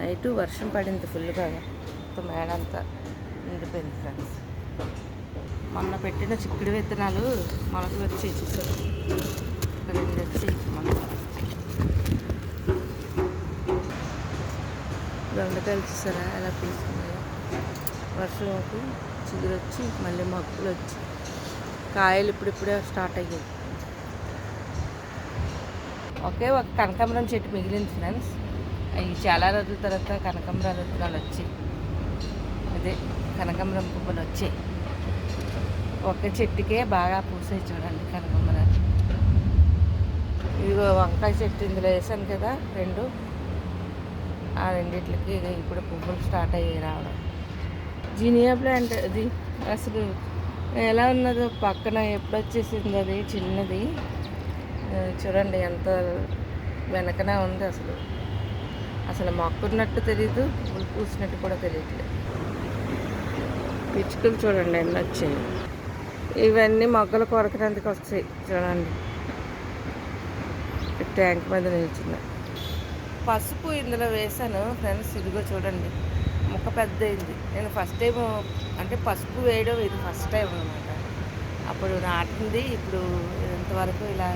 Night వర్షం పడింది ఫుల్గా మొత్తం మేడంతా నిండిపోయింది ఫ్రెండ్స్ మొన్న పెట్టిన చిక్కుడు విత్తనాలు మనకు వచ్చి చూసారు రెండు వచ్చి మొలకలు దొండకాయలు చూసారా? ఎలా పీసుకున్నాయో వర్షంకి చిగురు వచ్చి మళ్ళీ మొక్కలు వచ్చి. కాయలు ఇప్పుడిప్పుడే స్టార్ట్ అయ్యాయి. ఒకే ఒక కనకాంబరం చెట్టు మిగిలింది ఫ్రెండ్స్ అవి చాలా రోజుల తర్వాత కనకాంబర విత్తనాలు వచ్చాయి అదే కనకాంబరం పువ్వులు వచ్చాయి ఒక చెట్టుకే బాగా పూసాయి చూడండి కనకాంబరాలు. ఇదిగో వంకాయ చెట్టు ఇందులో వేసాను కదా రెండు. ఆ రెండిట్లకి ఇప్పుడు పువ్వులు స్టార్ట్ అయ్యాయి రావడం. జీనియా ప్లాంట్ అది. అసలు ఎలా ఉన్నదో పక్కన ఎప్పుడు వచ్చేసింది అది చిన్నది. చూడండి ఎంత వెనకనే ఉంది అసలు. అసలు మొక్కున్నట్టు తెలీదు పూసినట్టు కూడా తెలియట్లేదు పిచ్చుకలు చూడండి ఎన్ని వచ్చాయి. ఇవన్నీ మొగ్గలు కొరకడానికి వస్తాయి చూడండి. ట్యాంక్ మీద నిల్చున్నాయి పసుపు ఇందులో వేసాను ఫ్రెండ్స్ ఇదిగో చూడండి. ముక్క పెద్ద అయింది నేను ఫస్ట్ టైం అంటే పసుపు వేయడం ఇది ఫస్ట్ టైం అనమాట అప్పుడు నాటింది ఇప్పుడు ఇంతవరకు ఇలా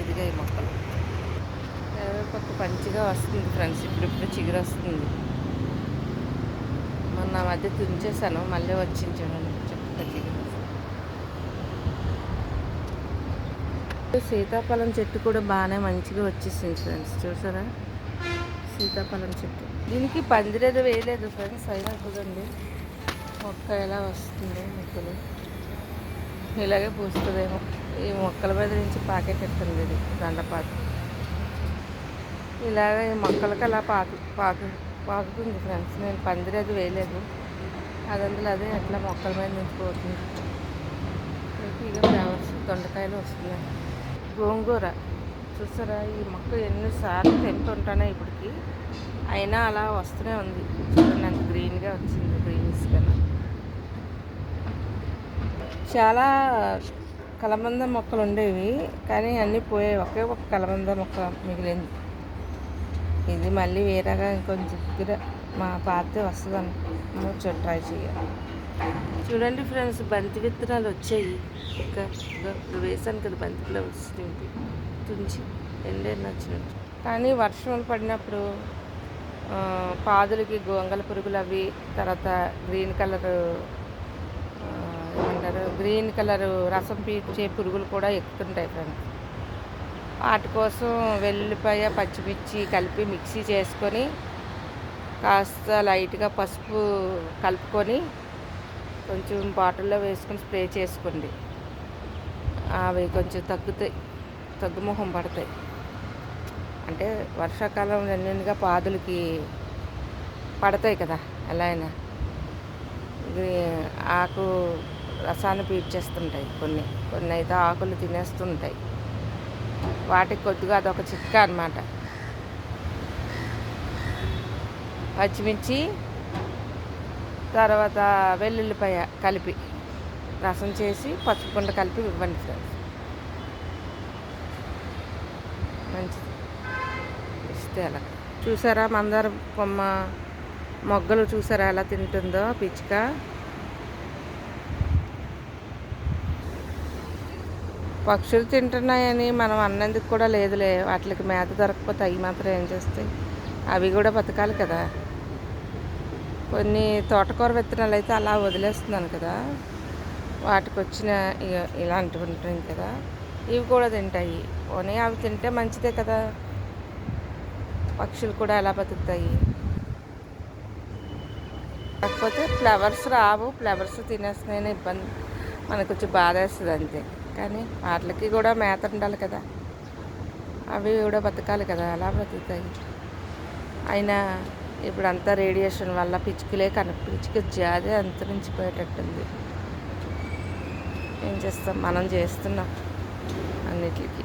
ఎదిగాయి మొక్కలు. పక్క పంచిగా వస్తుంది ఫ్రెండ్స్. ఇప్పుడు ఇప్పుడు చిగురు వస్తుంది. మొన్న మధ్య తుంచేసాను మళ్ళీ వచ్చింది చూడండి. చక్కగా చిగురు. సీతాఫలం చెట్టు కూడా బాగానే మంచిగా వచ్చేసింది ఫ్రెండ్స్. చూసారా? సీతాఫలం చెట్టు. దీనికి పందిరేది వేయలేదు ఫ్రెండ్స్. అయినా చూడండి. మొక్క ఎలా వస్తుంది మొక్కలు. ఇలాగే పూస్తుందేమో. ఈ మొక్కల మీద నుంచి పాకేటట్టుంది ఇది దండపాటు ఇలాగ ఈ మొక్కలకి అలా పాకు పాకు పాకుతుంది ఫ్రెండ్స్. నేను పందిరి అది వేయలేదు. అదందులో అదే అట్లా మొక్కల మీద నుంచి పోతుంది. ఇక ఫ్లవర్స్ దొండకాయలు వస్తున్నాయి. గోంగూర. చూసారా ఈ మొక్క ఎన్నిసార్లు తింటుంటానే ఇప్పటికి. అయినా అలా వస్తూనే ఉంది. చూడండి అంత గ్రీన్గా వచ్చింది గ్రీన్స్ కన్నా. చాలా కలబంద మొక్కలు ఉండేవి కానీ అన్నీ పోయాయి. ఒకే ఒక కలబంద మొక్క మిగిలింది. ఇది మళ్ళీ వేరేగా ఇంకొంచెం దగ్గర మా పాత వస్తుందని. చూ ట్రై చేయాలి. చూడండి ఫ్రెండ్స్ బంతి విత్తనాలు వచ్చాయి. ఇంకా వేసాను కదా బంతి ఫ్లవర్స్ నింపి తుంచి ఎండేళ్ళు వచ్చినట్టు కానీ వర్షం పడినప్పుడు పాదులకి గొంగల పురుగులు అవి తర్వాత గ్రీన్ కలర్ ఏమంటారు గ్రీన్ కలర్ రసం పీల్చే పురుగులు కూడా ఎక్కుతుంటాయి ఫ్రెండ్స్. వాటి కోసం వెల్లుల్లిపాయ పచ్చిమిర్చి కలిపి మిక్సీ చేసుకొని కాస్త లైట్గా పసుపు కలుపుకొని కొంచెం బాటిల్లో వేసుకొని స్ప్రే చేసుకోండి. అవి కొంచెం తగ్గుతాయి తగ్గుముఖం పడతాయి. అంటే వర్షాకాలం రెండుగా పాదులకి పడతాయి కదా ఎలా అయినా. ఆకు రసాన్ని పీడ్చేస్తుంటాయి కొన్ని కొన్ని అయితే ఆకులు తినేస్తుంటాయి. వాటికి కొద్దిగా అదొక చిట్కా అన్నమాట. పచ్చిమిర్చి తర్వాత వెల్లుల్లిపాయ కలిపి రసం చేసి పసుపు కలిపి ఇవ్వండి ఫ్రెండ్స్. మంచిది. ఇస్తే అలా చూసారా మందార కొమ్మ మొగ్గలు చూసారా ఎలా తింటుందో పిచ్చుక? పక్షులు తింటున్నాయని మనం అన్నందుకు కూడా లేదులే. వాటికి మేత దొరకకపోతే అవి మాత్రం ఏం చేస్తాయి? అవి కూడా బతకాలి కదా. కొన్ని తోటకూర విత్తనాలు అయితే అలా వదిలేస్తున్నాను కదా. వాటికి వచ్చిన ఇలాంటివి ఉంటాయి కదా. ఇవి కూడా తింటాయి. పోనీ అవి తింటే మంచిదే కదా. పక్షులు కూడా ఎలా బతుకుతాయి? కాకపోతే ఫ్లవర్స్ రావు. ఫ్లవర్స్ తినేస్తున్నాయని ఇబ్బంది. మనకు వచ్చి బాధ వేస్తుంది అంతే కానీ వాటికి కూడా మేత ఉండాలి కదా. అవి కూడా బతకాలి కదా అలా బ్రతుకుతాయి? అయినా ఇప్పుడు అంతా రేడియేషన్ వల్ల పిచ్చుకలే కన పిచ్చుక జాదే అంతరించిపోయేటట్టుంది. ఏం చేస్తాం? మనం చేస్తున్నాం అన్నిటికి.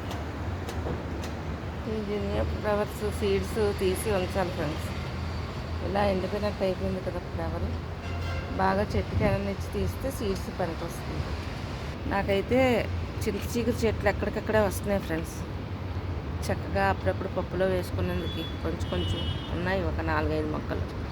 ఇంజనీర్ ఫ్లవర్స్ సీడ్స్ తీసి ఉంచాలి ఫ్రెండ్స్. ఇలా ఎండిపోయినట్టు అయిపోయింది కదా ఫ్లవర్. బాగా చెట్టుకి ఎననిచ్చి తీస్తే సీడ్స్ పనికి వస్తుంది నాకైతే చింత చిగురు చెట్లు ఎక్కడికక్కడే వస్తున్నాయి ఫ్రెండ్స్. చక్కగా అప్పుడప్పుడు పప్పులో వేసుకునేందుకు కొంచెం కొంచెం ఉన్నాయి ఒక నాలుగైదు మొక్కలు.